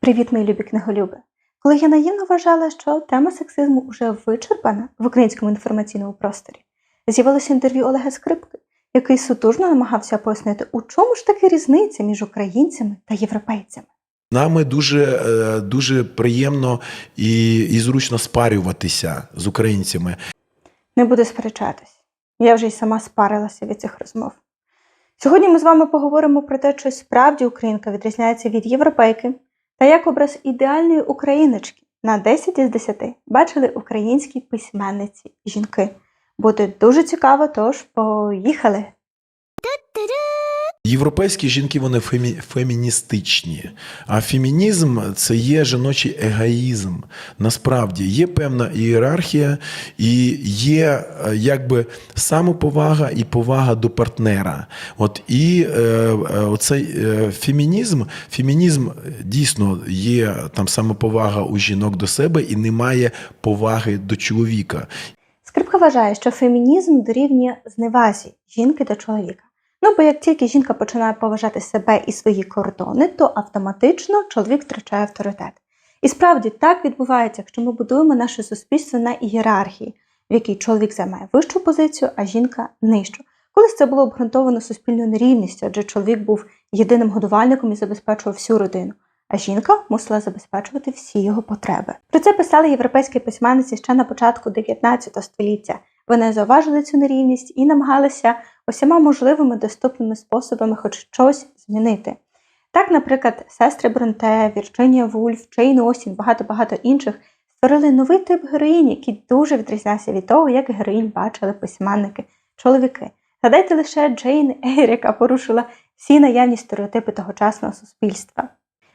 Привіт, мої любі книголюби! Коли я наївно вважала, що тема сексизму вже вичерпана в українському інформаційному просторі, з'явилося інтерв'ю Олега Скрипки, який сутужно намагався пояснити, у чому ж таки різниця між українцями та європейцями. Нами дуже, е, дуже приємно і, і зручно спарюватися з українцями. Не буду сперечатись. Я вже й сама спарилася від цих розмов. Сьогодні ми з вами поговоримо про те, чи справді українка відрізняється від європейки, та як образ ідеальної україночки на 10 із 10 бачили українські письменниці жінки. Буде дуже цікаво, тож поїхали! Європейські жінки вони фемі, феміністичні, а фемінізм це є жіночий егоїзм. Насправді є певна ієрархія і є е, якби самоповага і повага до партнера. От і е, е, оцей е, фемінізм, фемінізм дійсно є там самоповага у жінок до себе і немає поваги до чоловіка. Скрипка вважає, що фемінізм дорівнює зневазі жінки до чоловіка. Ну, бо як тільки жінка починає поважати себе і свої кордони, то автоматично чоловік втрачає авторитет. І справді так відбувається, якщо ми будуємо наше суспільство на ієрархії, в якій чоловік займає вищу позицію, а жінка нижчу. Колись це було обґрунтовано суспільною нерівністю, адже чоловік був єдиним годувальником і забезпечував всю родину, а жінка мусила забезпечувати всі його потреби. Про це писали європейські письменниці ще на початку 19 століття. Вони зауважили цю нерівність і намагалися усіма можливими доступними способами хоч щось змінити. Так, наприклад, сестри Бронте, Вірджинія Вульф, Джейн Остін, багато-багато інших створили новий тип героїнь, який дуже відрізнявся від того, як героїнь бачили письменники, чоловіки. Згадайте лише Джейн Ейр, яка порушила всі наявні стереотипи тогочасного суспільства.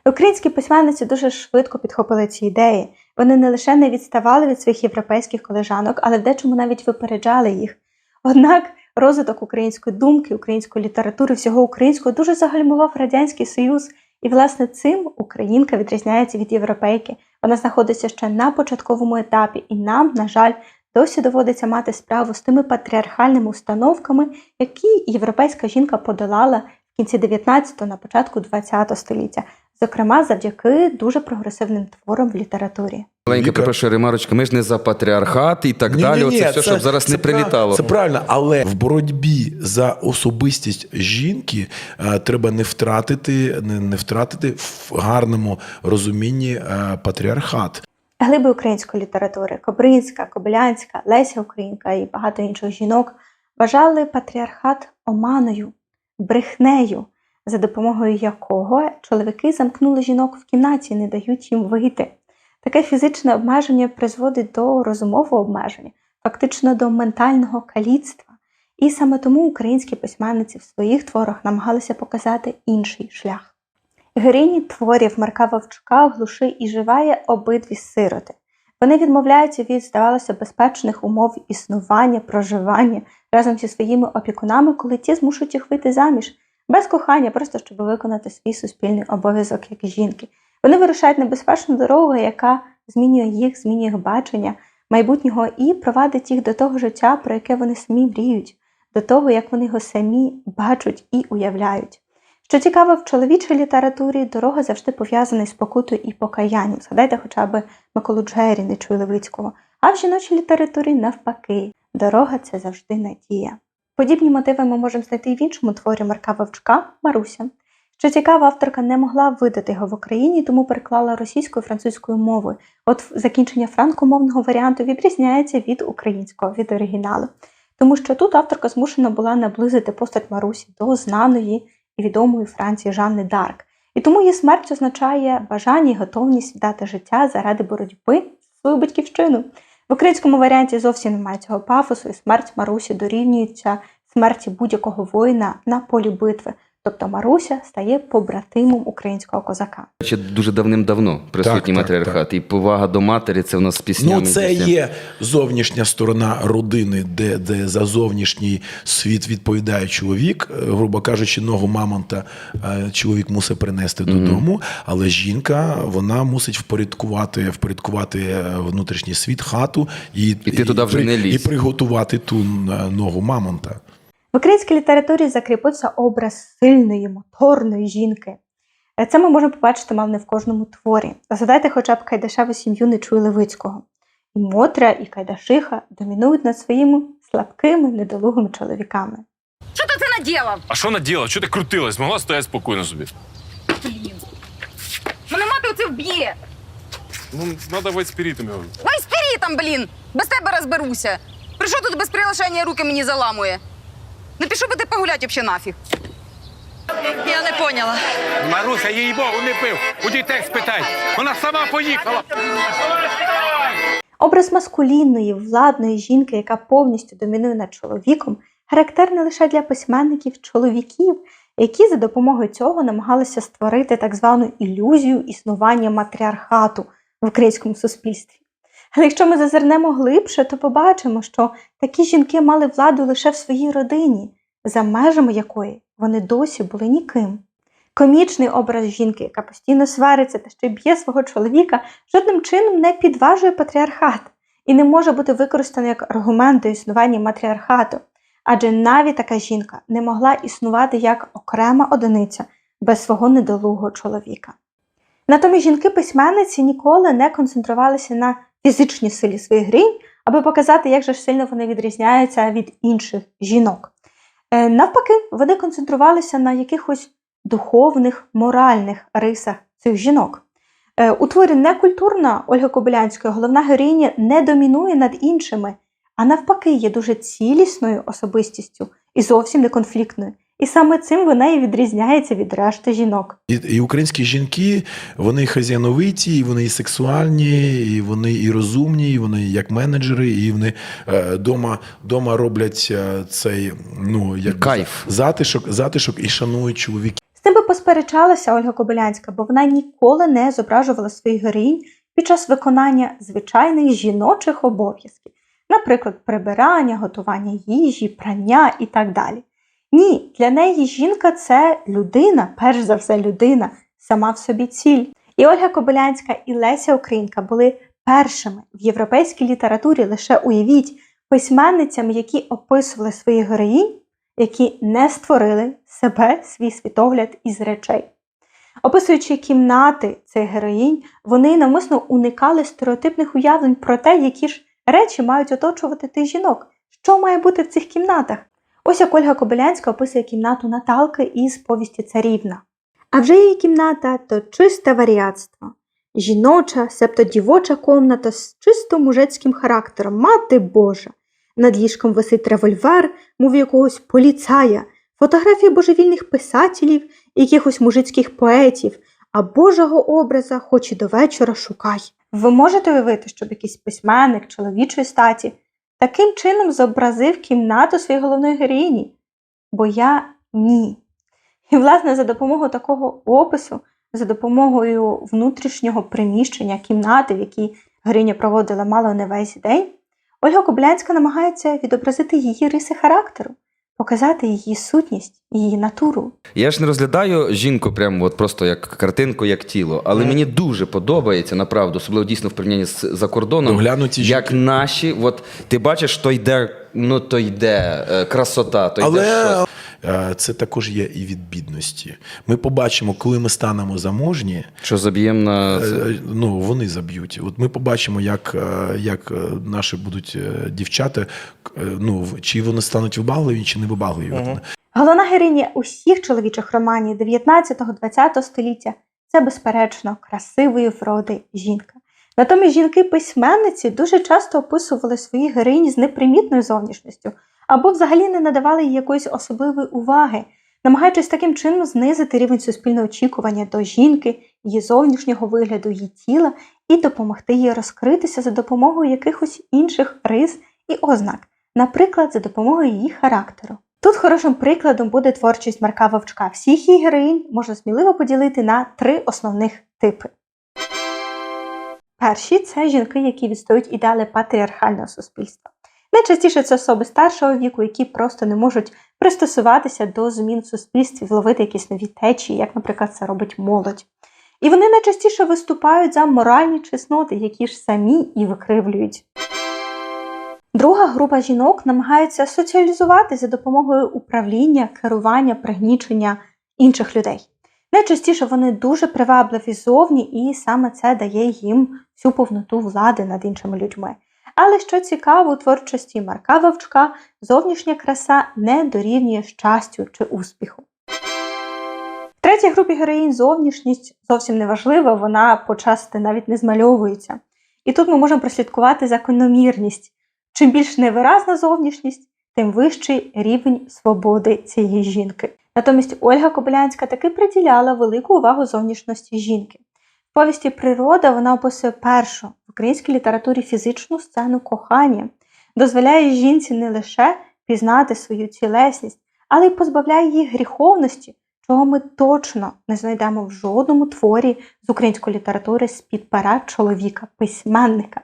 Українські письменниці дуже швидко підхопили ці ідеї. Вони не лише не відставали від своїх європейських колежанок, але в дечому навіть випереджали їх. Однак розвиток української думки, української літератури, всього українського дуже загальмував Радянський Союз, і, власне, цим українка відрізняється від європейки. Вона знаходиться ще на початковому етапі, і нам, на жаль, досі доводиться мати справу з тими патріархальними установками, які європейська жінка подолала в кінці 19-го, на початку 20-го століття, зокрема завдяки дуже прогресивним творам в літературі. Маленька Віка. ремарочка, ми ж не за патріархат і так далі. Ні-ні-ні, Оце все, щоб зараз не це прав- прилітало. Це правильно, але в боротьбі за особистість жінки е, треба не втратити, не, не втратити в гарному розумінні е, патріархат. Глиби української літератури Кобринська, Кобилянська, Леся Українка і багато інших жінок вважали патріархат оманою, брехнею, за допомогою якого чоловіки замкнули жінок в кімнаті не дають їм вийти. Таке фізичне обмеження призводить до розумового обмеження, фактично до ментального каліцтва. І саме тому українські письменниці в своїх творах намагалися показати інший шлях. Героїні творів Марка Вовчука глуши і живає обидві сироти. Вони відмовляються від, здавалося, безпечних умов існування, проживання разом зі своїми опікунами, коли ті змушують їх вийти заміж без кохання, просто щоб виконати свій суспільний обов'язок як жінки. Вони вирушають небезпечну дорогу, яка змінює їх, змінює їх бачення майбутнього і провадить їх до того життя, про яке вони самі мріють, до того, як вони його самі бачать і уявляють. Що цікаво, в чоловічій літературі дорога завжди пов'язана з покутою і покаянням. Згадайте хоча б Миколу Джері, Нечуй Левицького. А в жіночій літературі навпаки, дорога це завжди надія. Подібні мотиви ми можемо знайти і в іншому творі Марка Вовчка Маруся. Що цікаво, авторка не могла видати його в Україні, тому переклала російською і французькою мовою. От закінчення франкомовного варіанту відрізняється від українського, від оригіналу. Тому що тут авторка змушена була наблизити постать Марусі до знаної і відомої Франції Жанни Дарк. І тому її смерть означає бажання і готовність віддати життя заради боротьби за свою батьківщину. В українському варіанті зовсім немає цього пафосу, і смерть Марусі дорівнюється смерті будь-якого воїна на полі битви. Тобто Маруся стає побратимом українського козака. Ще дуже давним-давно присутній Так, так, матріархат. І повага до матері це в нас з піснями. Ну, це пісня. є зовнішня сторона родини, де, де за зовнішній світ відповідає чоловік. Е, Грубо кажучи, ногу мамонта е, чоловік мусить принести додому, але жінка вона мусить впорядкувати, впорядкувати е, внутрішній світ, хату і, ти туди вже не лізь. і приготувати ту ногу мамонта. В українській літературі закріпився образ сильної, моторної жінки. Це ми можемо побачити мало не в кожному творі. Згадайте хоча б Кайдашеву сім'ю Нечуй Левицького. І Мотря, і Кайдашиха домінують над своїми слабкими, недолугими чоловіками. Що ти це наділав? А що наділа? Що ти крутилась? Могла стояти спокійно собі. Блін. Мене мати оце вб'є. Ну, треба вийти спірітами. Ой, спірітом, блін! Без тебе розберуся. Прийшов тут без приглашення руки мені заламує. Не пішов би ти погуляти взагалі нафіг. Я не поняла. Маруся, їй Богу, не пив. У дітей спитай. Вона сама поїхала. Образ маскулінної, владної жінки, яка повністю домінує над чоловіком, характерний лише для письменників чоловіків, які за допомогою цього намагалися створити так звану ілюзію існування матріархату в українському суспільстві. Але якщо ми зазирнемо глибше, то побачимо, що такі жінки мали владу лише в своїй родині, за межами якої вони досі були ніким. Комічний образ жінки, яка постійно свариться та ще б'є свого чоловіка, жодним чином не підважує патріархат і не може бути використаний як аргумент до існування матріархату, адже навіть така жінка не могла існувати як окрема одиниця без свого недолугого чоловіка. Натомість жінки-письменниці ніколи не концентрувалися на фізичній силі своїх грінь, аби показати, як же сильно вони відрізняються від інших жінок. Е, Навпаки, вони концентрувалися на якихось духовних, моральних рисах цих жінок. Е, У творі некультурна Ольга Кобилянська головна героїня не домінує над іншими, а навпаки, є дуже цілісною особистістю і зовсім не конфліктною. І саме цим вона і відрізняється від решти жінок. І, і українські жінки, вони хазяйновиті, і вони і сексуальні, і вони і розумні, і вони як менеджери, і вони е, дома, дома роблять е, цей ну, як Кайф. затишок, затишок і шанують чоловіків. З тим би посперечалася Ольга Кобилянська, бо вона ніколи не зображувала своїх героїнь під час виконання звичайних жіночих обов'язків, наприклад, прибирання, готування їжі, прання і так далі. Ні, для неї жінка це людина, перш за все людина, сама в собі ціль. І Ольга Кобилянська і Леся Українка були першими в європейській літературі, лише уявіть, письменницями, які описували своїх героїнь, які не створили себе, свій світогляд із речей. Описуючи кімнати цих героїнь, вони навмисно уникали стереотипних уявлень про те, які ж речі мають оточувати тих жінок, що має бути в цих кімнатах. Ось як Ольга Кобилянська описує кімнату Наталки із повісті Царівна. А вже її кімната то чисте варіатство. Жіноча, себто дівоча комната з чисто мужецьким характером, мати Божа. Над ліжком висить револьвер, мов якогось поліцая, фотографії божевільних писателів, якихось мужицьких поетів, а Божого образа хоч і до вечора шукай. Ви можете уявити, щоб якийсь письменник чоловічої статі таким чином зобразив кімнату своєї головної героїні? Бо я ні. І, власне, за допомогою такого опису, за допомогою внутрішнього приміщення, кімнати, в якій героїня проводила мало не весь день, Ольга Коблянська намагається відобразити її риси характеру, показати її сутність, її натуру. Я ж не розглядаю жінку прямо от просто як картинку, як тіло, але мені дуже подобається, направду, особливо дійсно в порівнянні з за кордоном. Доглянуті як жінки. наші, от ти бачиш, то йде, ну то йде е, красота, то йде Але щось. Е, це також є і від бідності. Ми побачимо, коли ми станемо заможні, Що заб'ємо на. Е, Ну, вони заб'ють. От ми побачимо, як, е, як е, наші будуть е, дівчата, е, ну, чи вони стануть вибагливі, чи не вибагливі. От, Головна героїня усіх чоловічих романів 19-20 століття це, безперечно, красивої вроди жінка. Натомість жінки-письменниці дуже часто описували свої героїні з непримітною зовнішністю або взагалі не надавали їй якоїсь особливої уваги, намагаючись таким чином знизити рівень суспільного очікування до жінки, її зовнішнього вигляду, її тіла і допомогти їй розкритися за допомогою якихось інших рис і ознак, наприклад, за допомогою її характеру. Тут хорошим прикладом буде творчість Марка Вовчка. Всіх її героїнь можна сміливо поділити на три основних типи. Перші це жінки, які відстоюють ідеали патріархального суспільства. Найчастіше це особи старшого віку, які просто не можуть пристосуватися до змін в суспільстві, вловити якісь нові течії, як, наприклад, це робить молодь. І вони найчастіше виступають за моральні чесноти, які ж самі і викривлюють. Друга група жінок намагається соціалізувати за допомогою управління, керування, пригнічення інших людей. Найчастіше вони дуже привабливі зовні, і саме це дає їм всю повноту влади над іншими людьми. Але що цікаво, у творчості Марка Вовчка зовнішня краса не дорівнює щастю чи успіху. В третій групі героїнь зовнішність зовсім не важлива, вона почасти навіть не змальовується. І тут ми можемо прослідкувати закономірність. Чим більш невиразна зовнішність, тим вищий рівень свободи цієї жінки. Натомість Ольга Кобилянська таки приділяла велику увагу зовнішності жінки. Повісті Природа вона описує першу в українській літературі фізичну сцену кохання, дозволяє жінці не лише пізнати свою цілесність, але й позбавляє її гріховності, чого ми точно не знайдемо в жодному творі з української літератури з-під пера чоловіка-письменника.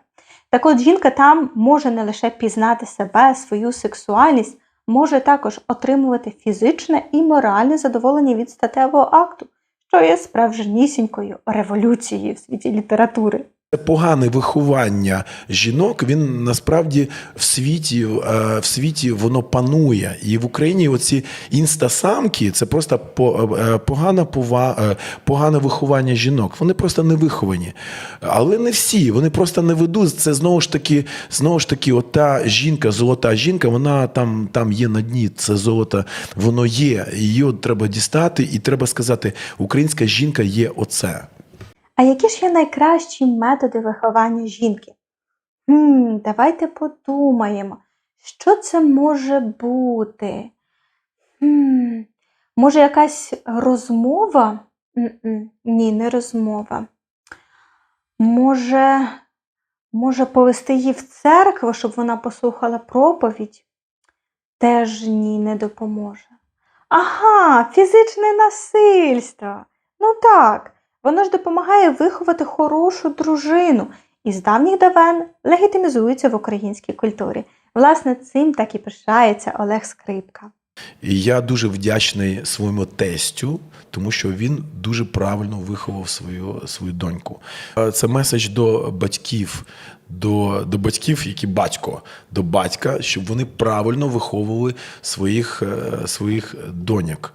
Так от жінка там може не лише пізнати себе, свою сексуальність, може також отримувати фізичне і моральне задоволення від статевого акту, що є справжнісінькою революцією в світі літератури. Погане виховання жінок він насправді в світі е, в світі воно панує. І в Україні оці інстасамки це просто по- е, погана пова- е, погане виховання жінок. Вони просто не виховані. Але не всі, вони просто не ведуть. Це знову ж таки, знову ж таки, ота жінка, золота жінка, вона там, там є на дні. Це золото, воно є. Її треба дістати, і треба сказати, українська жінка є оце. А які ж є найкращі методи виховання жінки? Хм, давайте подумаємо, що це може бути? Хм, може, якась розмова? Ні, не розмова. Може, може повести її в церкву, щоб вона послухала проповідь? Теж ні, не допоможе. Ага, фізичне насильство. Ну так. Воно ж допомагає виховати хорошу дружину і з давніх давен легітимізується в українській культурі. Власне, цим так і пишається Олег Скрипка. Я дуже вдячний своєму тестю, тому що він дуже правильно виховав свою, свою доньку. Е, Це меседж до батьків, до, до батьків, які батько, до батька, щоб вони правильно виховували своїх, е, своїх доньок.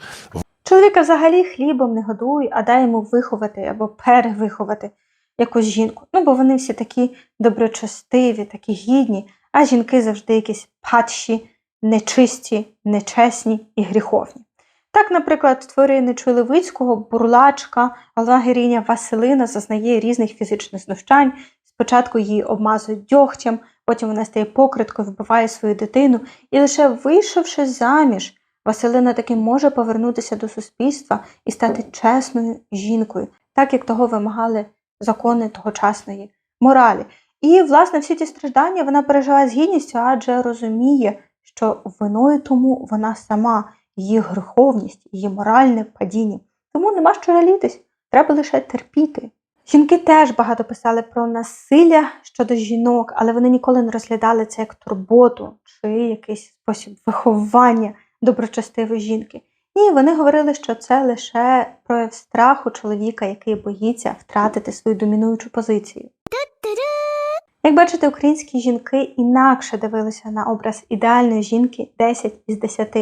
Чоловіка взагалі хлібом не годуй, а дай йому виховати або перевиховати якусь жінку. Ну, бо вони всі такі доброчестиві, такі гідні, а жінки завжди якісь падші, нечисті, нечесні і гріховні. Так, наприклад, в творі Нечуй-Левицького бурлачка, героїня Василина зазнає різних фізичних знущань. Спочатку її обмазують дьогтям, потім вона стає покриткою, вбиває свою дитину, і лише вийшовши заміж, Василина таки може повернутися до суспільства і стати чесною жінкою, так як того вимагали закони тогочасної моралі. І, власне, всі ті страждання вона переживає з гідністю, адже розуміє, що виною тому вона сама, її греховність, її моральне падіння. Тому нема що жалітись, треба лише терпіти. Жінки теж багато писали про насилля щодо жінок, але вони ніколи не розглядали це як турботу чи якийсь спосіб виховання доброчестивої жінки. Ні, вони говорили, що це лише прояв страху чоловіка, який боїться втратити свою домінуючу позицію. Як бачите, українські жінки інакше дивилися на образ ідеальної жінки 10 із 10.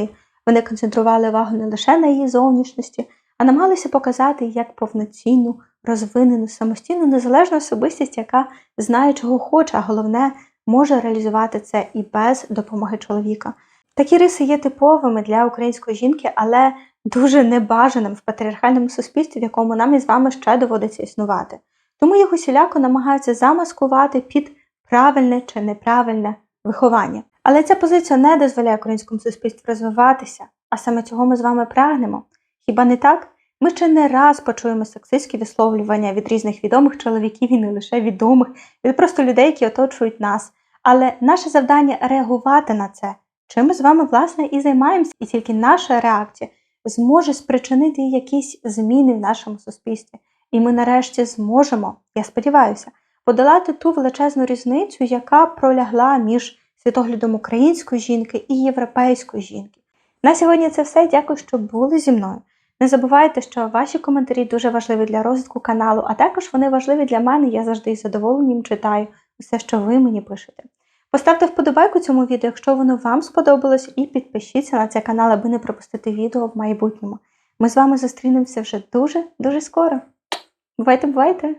Вони концентрували увагу не лише на її зовнішності, а намагалися показати як повноцінну, розвинену, самостійну незалежну особистість, яка знає, чого хоче, а головне, може реалізувати це і без допомоги чоловіка. Такі риси є типовими для української жінки, але дуже небажаним в патріархальному суспільстві, в якому нам із вами ще доводиться існувати. Тому їх усіляко намагаються замаскувати під правильне чи неправильне виховання. Але ця позиція не дозволяє українському суспільству розвиватися, а саме цього ми з вами прагнемо. Хіба не так? Ми ще не раз почуємо сексистські висловлювання від різних відомих чоловіків і не лише відомих, від просто людей, які оточують нас. Але наше завдання реагувати на це, чим ми з вами власне і займаємося, і тільки наша реакція зможе спричинити якісь зміни в нашому суспільстві. І ми нарешті зможемо, я сподіваюся, подолати ту величезну різницю, яка пролягла між світоглядом української жінки і європейської жінки. На сьогодні це все. Дякую, що були зі мною. Не забувайте, що ваші коментарі дуже важливі для розвитку каналу, а також вони важливі для мене. Я завжди із задоволенням читаю усе, що ви мені пишете. Поставте вподобайку цьому відео, якщо воно вам сподобалось, і підпишіться на цей канал, аби не пропустити відео в майбутньому. Ми з вами зустрінемося вже дуже дуже скоро. Бувайте, бувайте!